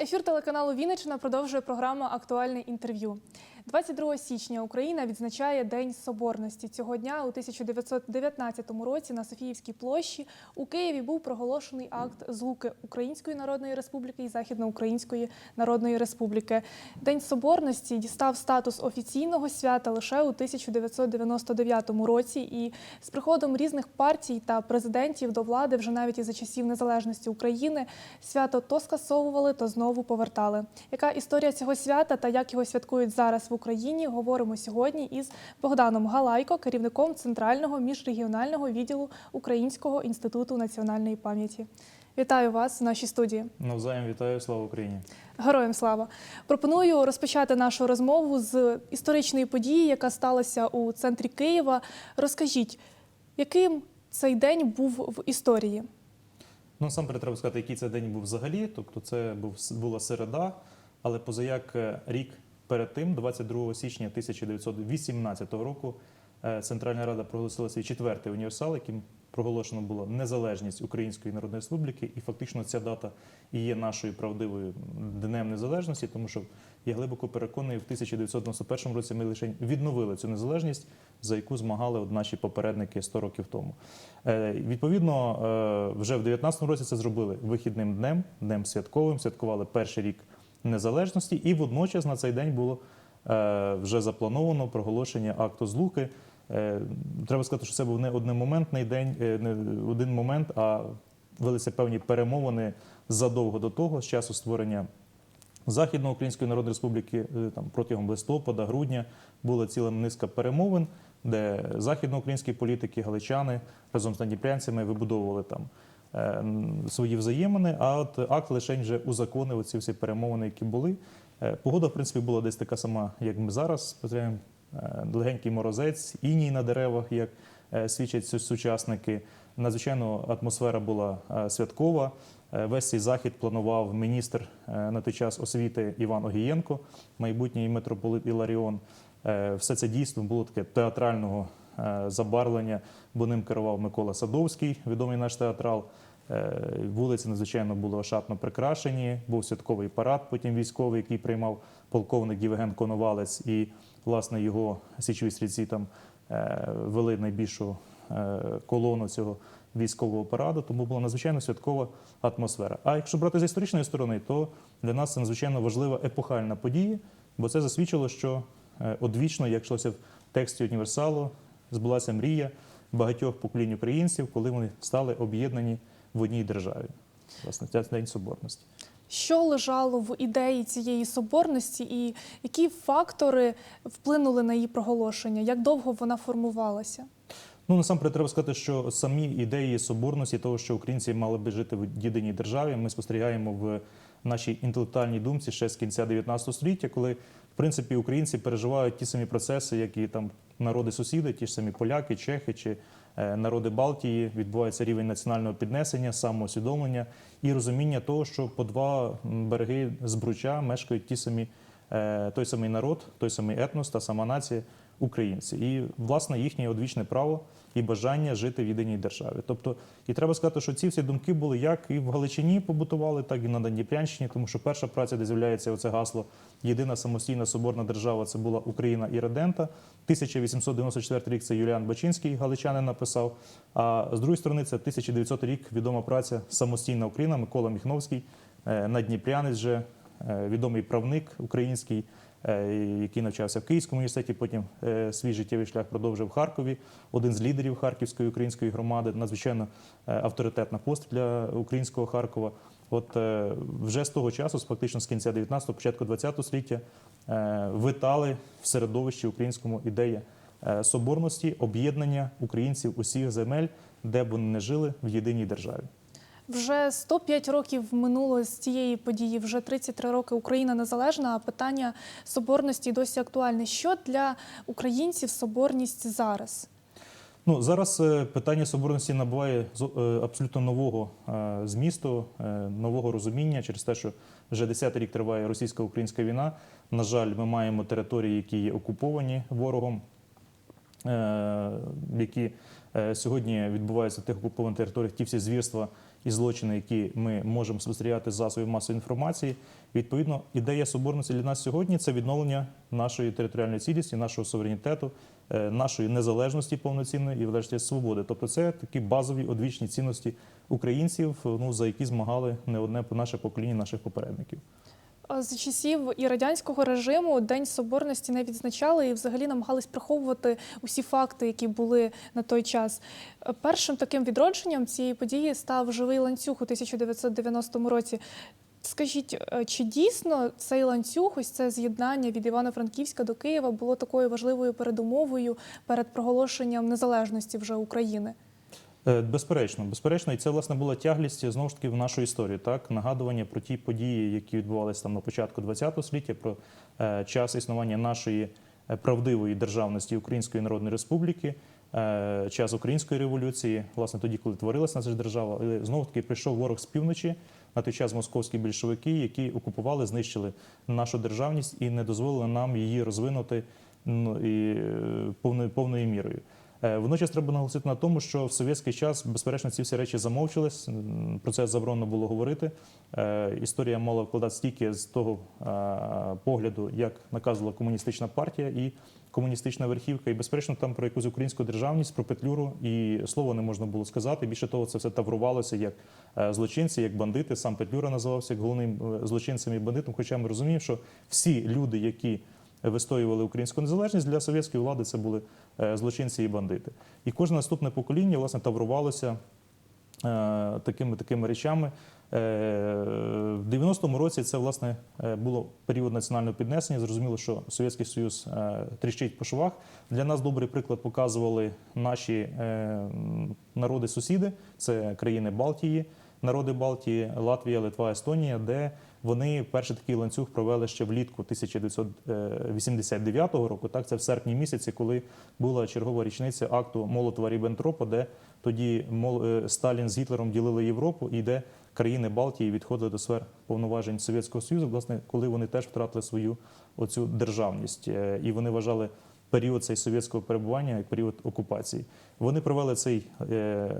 Ефір телеканалу Вінниччина продовжує програма Актуальне інтерв'ю. 22 січня Україна відзначає День Соборності. Цього дня у 1919 році на Софіївській площі у Києві був проголошений акт злуки Української Народної Республіки і Західноукраїнської Народної Республіки. День Соборності дістав статус офіційного свята лише у 1999 році. І з приходом різних партій та президентів до влади вже навіть і за часів незалежності України свято то скасовували, то знову повертали. Яка історія цього свята та як його святкують зараз в Україні? Говоримо сьогодні із Богданом Галайко, керівником центрального міжрегіонального відділу Українського інституту національної пам'яті. Вітаю вас в нашій студії. Навзаєм вітаю, слава Україні. Героям слава! Пропоную розпочати нашу розмову з історичної події, яка сталася у центрі Києва. Розкажіть, яким цей день був в історії? Ну, насамперед треба сказати, який це день був взагалі. Тобто, це був була середа, але позаяк е, рік перед тим, 22 січня 1918 року, е, Центральна Рада проголосила свій четвертий універсал, яким проголошено було незалежність Української Народної Республіки, і фактично ця дата і є нашою правдивою днем незалежності, тому що я глибоко переконаний, в 1991 році ми лише відновили цю незалежність, за яку змагали наші попередники 100 років тому. Е, Відповідно, е, вже в 19 році це зробили вихідним днем, днем святковим, святкували перший рік незалежності, і водночас на цей день було е, вже заплановано проголошення акту злуки. Е, Треба сказати, що це був не одномоментний день, е, не один момент, а велися певні перемовини задовго до того, з часу створення Західноукраїнської Народної Республіки там протягом листопада, грудня була ціла низка перемовин, де західноукраїнські політики, галичани разом з надніпрянцями вибудовували там свої взаємини. А от акт лишень вже узаконив оці всі перемовини, які були. Е, Погода, в принципі, була десь така сама, як ми зараз. Спостерігаємо е, легенький морозець, іній на деревах, як е, свідчать сучасники. Надзвичайно атмосфера була е, святкова. Е, Весь цей захід планував міністр е, на той час освіти Іван Огієнко, майбутній митрополит Іларіон. Е, Все це дійство було таке театрального е, забарвлення, бо ним керував Микола Садовський, відомий наш театрал. Е, Вулиці надзвичайно були ошатно прикрашені. Був святковий парад, потім військовий, який приймав полковник Євген Коновалець, і власне його січові стрільці там е, вели найбільшу е, колону цього військового параду. Тому була надзвичайно святкова атмосфера. А якщо брати з історичної сторони, то для нас це надзвичайно важлива епохальна подія, бо це засвідчило, що одвічно, як йшлося в тексті універсалу, збулася мрія багатьох поколінь українців, коли вони стали об'єднані в одній державі. Власне, це День Соборності. Що лежало в ідеї цієї соборності, і які фактори вплинули на її проголошення? Як довго вона формувалася? Ну насамперед треба сказати, що самі ідеї соборності, того, що українці мали би жити в єдиній державі, ми спостерігаємо в нашій інтелектуальній думці ще з кінця 19 століття, коли в принципі українці переживають ті самі процеси, як і там народи сусіди, ті ж самі поляки, чехи чи народи Балтії. Відбувається рівень національного піднесення, самоусвідомлення і розуміння того, що по два береги збруча мешкають ті самі е, той самий народ, той самий етнос, та сама нація українці. І власне їхнє одвічне право і бажання жити в єдиній державі. Тобто, і треба сказати, що ці всі думки були як і в Галичині побутували, так і на Дніпрянщині, тому що перша праця, де з'являється оце гасло Єдина самостійна соборна держава, це була Україна і Редента. 1894 рік це Юліан Бачинський, галичанин, написав. А з другої сторони, це 1900 рік відома праця Самостійна Україна Микола Міхновський, е, надніпрянець же, е, відомий правник український, який навчався в Київському університеті, потім е, свій життєвий шлях продовжив в Харкові. Один з лідерів Харківської української громади, надзвичайно е, авторитетна пост для українського Харкова. От е, вже з того часу, фактично з кінця 19-го, початку 20-го століття, е, витали в середовищі українському ідея е, соборності, об'єднання українців усіх земель, де б вони не жили в єдиній державі. Вже 105 років минуло з цієї події, вже 33 роки Україна незалежна, а питання соборності досі актуальне. Що для українців соборність зараз? Ну зараз е, питання соборності набуває е, абсолютно нового е, змісту, нового розуміння через те, що вже 10 рік триває російсько-українська війна. На жаль, ми маємо території, які є окуповані ворогом. Е, які е, сьогодні відбуваються в тих окупованих територіях, ті всі звірства і злочини, які ми можемо спостерігати з засобів масової інформації. Відповідно, ідея соборності для нас сьогодні це відновлення нашої територіальної цілісті, нашого суверенітету, е, нашої незалежності повноцінної і врешті свободи. Тобто, це такі базові одвічні цінності українців, ну за які змагали не одне наше покоління наших попередників. За часів і радянського режиму День Соборності не відзначали і взагалі намагались приховувати усі факти, які були на той час. Першим таким відродженням цієї події став живий ланцюг у 1990 році. Скажіть, е, чи дійсно цей ланцюг, ось це з'єднання від Івано-Франківська до Києва було такою важливою передумовою перед проголошенням незалежності вже України? Е, Безперечно, безперечно, і це власне була тяглість знову ж таки в нашу історію. Так, нагадування про ті події, які відбувалися там на початку ХХ століття, про е, час існування нашої е, правдивої державності Української Народної Республіки, е, час української революції, власне, тоді, коли творилася наша держава, але знову таки прийшов ворог з півночі. На той час московські більшовики, які окупували, знищили нашу державність і не дозволили нам її розвинути ну, і е, повною повною мірою. Е, Водночас треба наголосити на тому, що в совєтський час, безперечно, ці всі речі замовчились. Про це заборонено було говорити. Е, Історія мала вкладатися тільки з того е, погляду, як наказувала комуністична партія і комуністична верхівка. І, безперечно, там про якусь українську державність, про петлюру і слова не можна було сказати. Більше того, це все таврувалося як злочинці, як бандити. Сам Петлюра називався як головним злочинцем і бандитом. Хоча ми розуміємо, що всі люди, які вистоювали українську незалежність для совєтської влади, це були е, злочинці і бандити. І кожне наступне покоління власне таврувалося е, такими такими речами. Е, В 90-му році це власне було період національного піднесення. Зрозуміло, що Совєтський Союз тріщить по швах. Для нас добрий приклад показували наші народи-сусіди, це країни Балтії, народи Балтії, Латвія, Литва, Естонія, де вони перший такий ланцюг провели ще влітку 1989 року. Так, це в серпні місяці, коли була чергова річниця акту Молотова Ріббентропа, де тоді е, Сталін з Гітлером ділили Європу і де країни Балтії відходили до сфер повноважень Совєтського Союзу, власне, коли вони теж втратили свою оцю державність, Е, і вони вважали період цей совєтського перебування і період окупації. Вони провели цей е,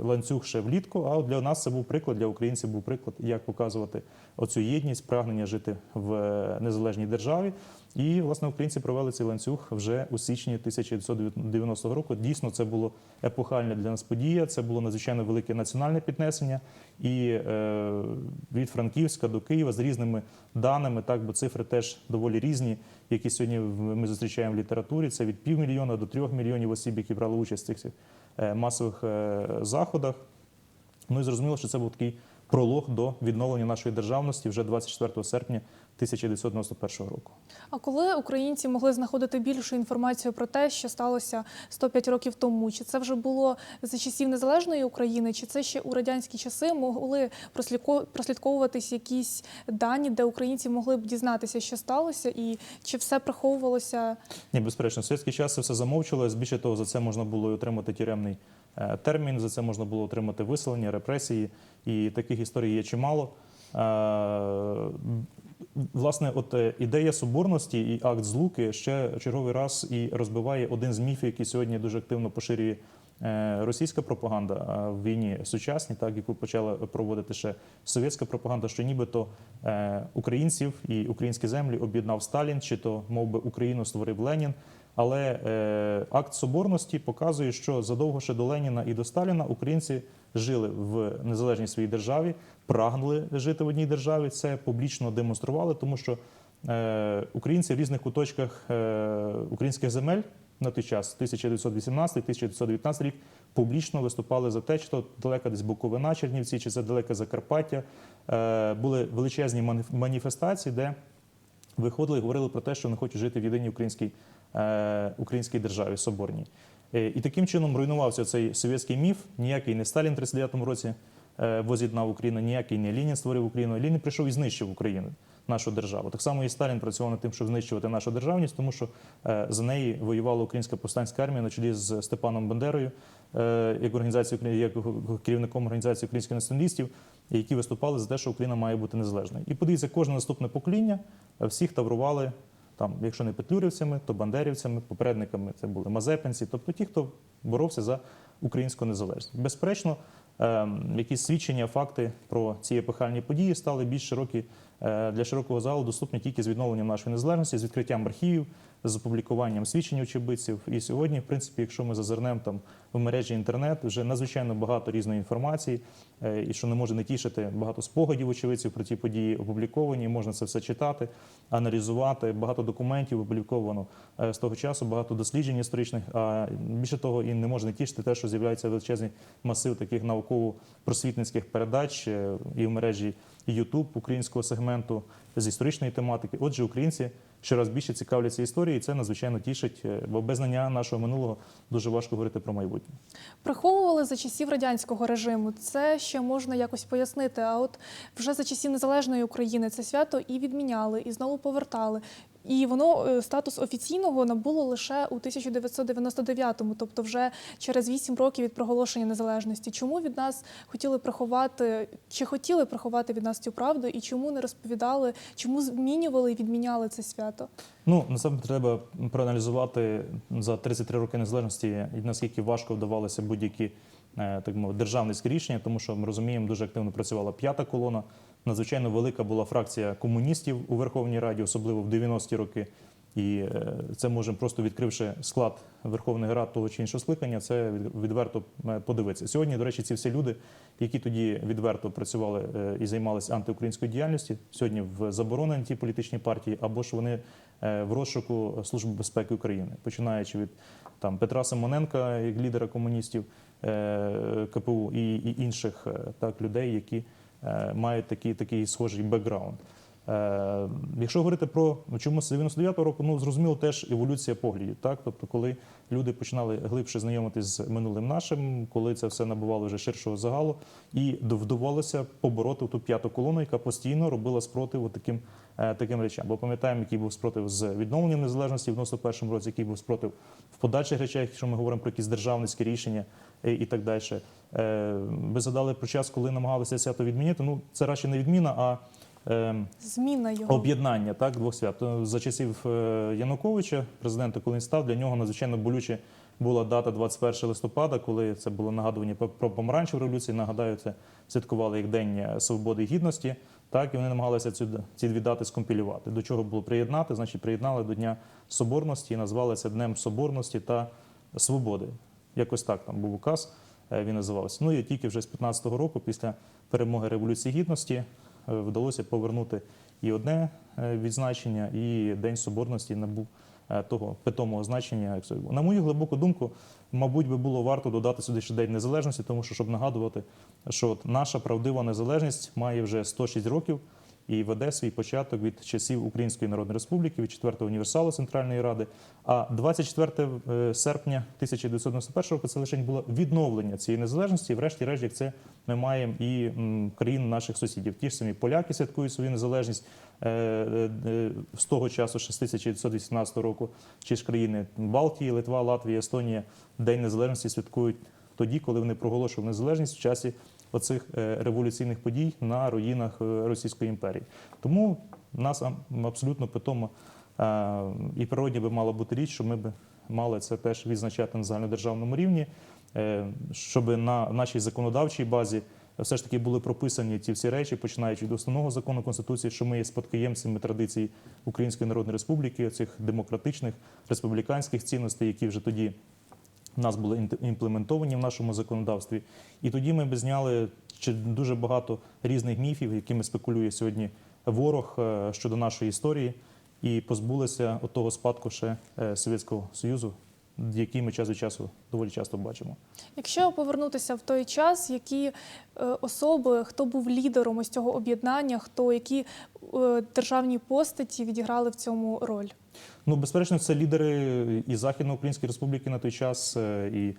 ланцюг ще влітку. А для нас це був приклад, для українців був приклад, як показувати оцю єдність, прагнення жити в е, незалежній державі. І власне українці провели цей ланцюг вже у січні 1990 року. Дійсно, це було епохальна для нас подія. Це було надзвичайно велике національне піднесення. І е, від Франківська до Києва з різними даними, так бо цифри теж доволі різні, які сьогодні ми зустрічаємо в літературі. Це від півмільйона до трьох мільйонів осіб, які брали участь в цих е, масових е, заходах. Ну і зрозуміло, що це був такий пролог до відновлення нашої державності вже 24 серпня 1991 року. А коли українці могли знаходити більшу інформацію про те, що сталося 105 років тому, чи це вже було за часів незалежної України, чи це ще у радянські часи могли прослідко- прослідковуватись якісь дані, де українці могли б дізнатися, що сталося, і чи все приховувалося? Ні, безперечно, в совєтський час це все замовчувалось. Більше того, за це можна було отримати тюремний е, термін, за це можна було отримати виселення, репресії, і таких історій є чимало. Власне, от е, ідея соборності і акт злуки ще черговий раз і розбиває один з міфів, який сьогодні дуже активно поширює російська пропаганда в війні сучасній, так яку почала проводити ще совєтська пропаганда, що нібито е, українців і українські землі об'єднав Сталін, чи то мов би Україну створив Ленін. Але е, акт соборності показує, що задовго ще до Леніна і до Сталіна українці жили в незалежній своїй державі, прагнули жити в одній державі. Це публічно демонстрували, тому що е, українці в різних куточках е, українських земель на той час, 1918-1919 рік, публічно виступали за те, то далека десь Буковина, Чернівці, чи це далеке Закарпаття. Е, були величезні маніф- маніфестації, де виходили і говорили про те, що вони хочуть жити в єдиній українській, е, українській державі соборній. Е, і таким чином руйнувався цей совєтський міф. Ніякий не Сталін в 39-му році воз'єднав Україну, ніякий не Лінін створив Україну. Лінін прийшов і знищив Україну, нашу державу. Так само і Сталін працював над тим, щоб знищувати нашу державність, тому що е, за неї воювала українська повстанська армія на чолі з Степаном Бандерою, е, як організацію як керівником організації українських націоналістів, які виступали за те, що Україна має бути незалежною. І подивіться, кожне наступне покоління е, всіх таврували там, якщо не петлюрівцями, то бандерівцями, попередниками це були мазепинці, тобто ті, хто боровся за українську незалежність. Безперечно, якісь свідчення, факти про ці епохальні події стали більш широкі е, для широкого залу, доступні тільки з відновленням нашої незалежності, з відкриттям архівів, з опублікуванням свідчень очевидців. І сьогодні, в принципі, якщо ми зазирнемо там в мережі інтернет, вже надзвичайно багато різної інформації, е, і що не може не тішити багато спогадів очевидців про ті події опубліковані. Можна це все читати, аналізувати. Багато документів опубліковано е, з того часу, багато досліджень історичних. А більше того, і не може не тішити те, що з'являється величезний масив таких науково-просвітницьких передач е, і в мережі YouTube українського сегменту з історичної тематики. Отже, українці щораз більше цікавляться історією, і це надзвичайно тішить, е, бо без знання нашого минулого дуже важко говорити про майбутнє. Приховували за часів радянського режиму. Це ще можна якось пояснити. А от вже за часів незалежної України це свято і відміняли, і знову повертали. І воно е, статус офіційного набуло лише у 1999-му, тобто вже через 8 років від проголошення незалежності. Чому від нас хотіли приховати, чи хотіли приховати від нас цю правду, і чому не розповідали, чому змінювали і відміняли це свято? Ну насамперед треба проаналізувати за 33 роки незалежності, і наскільки важко вдавалося будь-які е, так мовити державницькі рішення, тому що ми розуміємо, дуже активно працювала п'ята колона. Надзвичайно велика була фракція комуністів у Верховній Раді, особливо в 90-ті роки. І е, це можемо просто відкривши склад Верховної Ради того чи іншого скликання, це відверто е, подивитися. Сьогодні, до речі, ці всі люди, які тоді відверто працювали е, і займалися антиукраїнською діяльністю, сьогодні в заборонені ті політичні партії, або ж вони в розшуку Служби безпеки України, починаючи від там Петра Симоненка, як лідера комуністів КПУ, і, і інших так людей, які мають такий, такий схожий бекграунд. Е, Якщо говорити про ну, чому з 99-го року, ну зрозуміло теж еволюція поглядів. Так, тобто, коли люди починали глибше знайомитись з минулим нашим, коли це все набувало вже ширшого загалу, і вдавалося побороти ту п'яту колону, яка постійно робила спротив таким, е, таким речам. Бо пам'ятаємо, який був спротив з відновленням незалежності в 91-му році, який був спротив в подальших речах, якщо ми говоримо про якісь державницькі рішення е, і так далі. Е, Ви згадали про час, коли намагалися свято відмінити. Ну це радше не відміна, а е, Зміна його об'єднання так двох свят. За часів е, Януковича, президента, коли він став, для нього надзвичайно болюче була дата 21 листопада, коли це було нагадування про- помаранчеву революцію. Нагадаю, це святкували як День е, свободи і гідності. Так, і вони намагалися цю, ці дві дати скомпілювати. До чого було приєднати? Значить, приєднали до Дня Соборності і назвали це Днем Соборності та Свободи. Якось так там був указ, е, він називався. Ну і тільки вже з 15-го року, після перемоги Революції Гідності, е, вдалося повернути і одне е, відзначення, і День Соборності набув того питомого значення. На мою глибоку думку, мабуть, би було варто додати сюди ще День Незалежності, тому що щоб нагадувати, що от наша правдива незалежність має вже 106 років і веде свій початок від часів Української Народної Республіки, від 4-го універсалу Центральної Ради. А 24 е, серпня 1991 року це лише було відновлення цієї незалежності. Врешті-решт, як це ми маємо і країн наших сусідів. Ті ж самі поляки святкують свою незалежність е, е, е, з того часу, ще з 1918 року, чи ж країни Балтії, Литва, Латвія, Естонія День Незалежності святкують тоді, коли вони проголошували незалежність в часі оцих е, революційних подій на руїнах е, Російської імперії. Тому нас абсолютно питомо е, і природні би мала бути річ, що ми б мали це теж відзначати на загальнодержавному рівні, е, щоб на нашій законодавчій базі все ж таки були прописані ці всі речі, починаючи від основного закону Конституції, що ми є спадкоємцями традицій Української Народної Республіки, цих демократичних республіканських цінностей, які вже тоді в нас були імплементовані в нашому законодавстві. І тоді ми б зняли дуже багато різних міфів, якими спекулює сьогодні ворог е, щодо нашої історії, і позбулися того спадку ще е, Совєтського Союзу, який ми час від часу доволі часто бачимо. Якщо повернутися в той час, які е, особи, хто був лідером ось цього об'єднання, хто які е, державні постаті відіграли в цьому роль? Ну, безперечно, це лідери і Західноукраїнської республіки на той час, е, і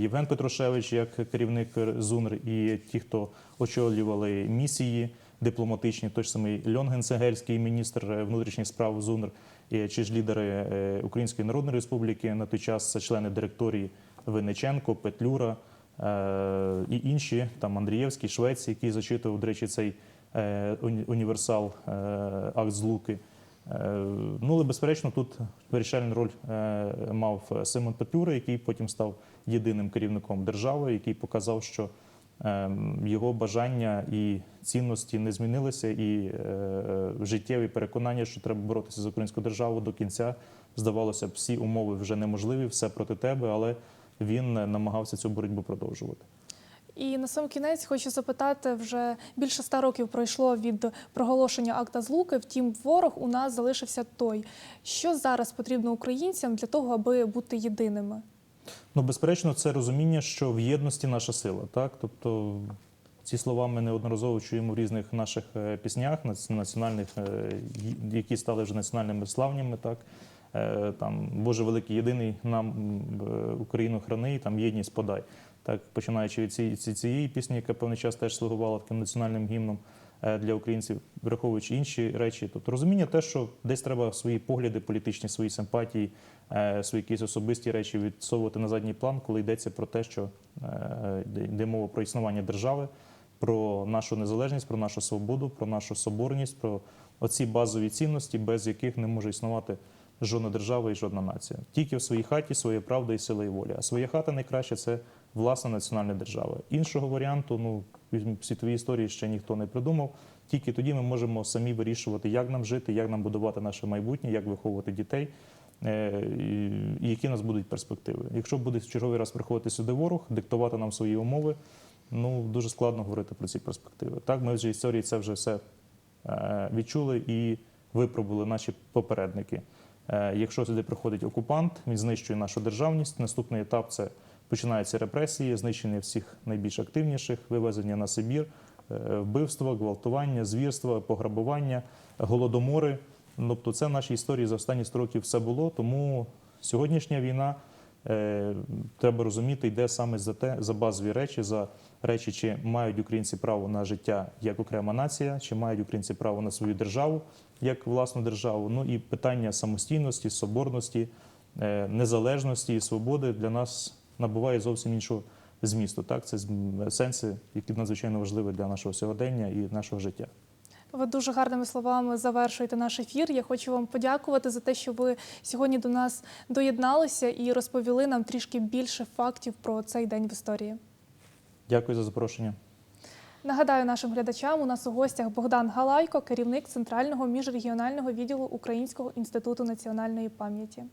Євген Петрушевич як керівник ЗУНР, і ті, хто очолювали місії дипломатичні, той ж самий Льон Генсегельський, міністр внутрішніх справ ЗУНР, чи ж лідери е, Української Народної Республіки на той час це члени директорії Винниченко, Петлюра е, і інші, там Андрієвський, Швець, який зачитував, до речі, цей е, універсал акт злуки. Ну, але безперечно, тут вирішальну роль мав Симон Петлюра, який потім став єдиним керівником держави, який показав, що його бажання і цінності не змінилися, і е, життєві переконання, що треба боротися за українську державу до кінця. Здавалося б, всі умови вже неможливі, все проти тебе, але він е, намагався цю боротьбу продовжувати. І на сам кінець хочу запитати: вже більше ста років пройшло від проголошення акта злуки. Втім, ворог у нас залишився той. Що зараз потрібно українцям для того, аби бути єдиними? Ну, безперечно, це розуміння, що в єдності наша сила. Так? Тобто ці слова ми неодноразово чуємо в різних наших е, піснях, національних, е, які стали вже національними славніми. Так? Е, Там, Боже великий єдиний нам Україну храни, там єдність подай. Так, починаючи від цієї, пісні, яка певний час теж слугувала таким національним гімном для українців, враховуючи інші речі. Тобто розуміння те, що десь треба свої погляди політичні, свої симпатії, е, свої якісь особисті речі відсовувати на задній план, коли йдеться про те, що е, йде- мова про існування держави, про нашу незалежність, про нашу свободу, про нашу соборність, про оці базові цінності, без яких не може існувати жодна держава і жодна нація. Тільки в своїй хаті своя правда і сила і воля. А своя хата найкраще це власна національна держава. Іншого варіанту, ну в світовій історії ще ніхто не придумав. Тільки тоді ми можемо самі вирішувати, як нам жити, як нам будувати наше майбутнє, як виховувати дітей, е, і які в нас будуть перспективи. Якщо буде в черговий раз приходити сюди ворог, диктувати нам свої умови, ну дуже складно говорити про ці перспективи. Так, ми вже історії це вже все е, відчули і випробували наші попередники. Е, Якщо сюди приходить окупант, він знищує нашу державність. Наступний етап це починаються репресії, знищення всіх найбільш активніших, вивезення на Сибір, е, вбивства, гвалтування, звірства, пограбування, голодомори. Тобто, це в нашій історії за останні 100 років все було. Тому сьогоднішня війна треба розуміти, йде саме за те, за базові речі, за речі, чи мають українці право на життя як окрема нація, чи мають українці право на свою державу як власну державу. Ну і питання самостійності, соборності, е, незалежності і свободи для нас набуває зовсім іншого змісту. Так, це сенси, які надзвичайно важливі для нашого сьогодення і нашого життя. Ви дуже гарними словами завершуєте наш ефір. Я хочу вам подякувати за те, що ви сьогодні до нас доєдналися і розповіли нам трішки більше фактів про цей день в історії. Дякую за запрошення. Нагадаю нашим глядачам, у нас у гостях Богдан Галайко, керівник Центрального міжрегіонального відділу Українського інституту національної пам'яті.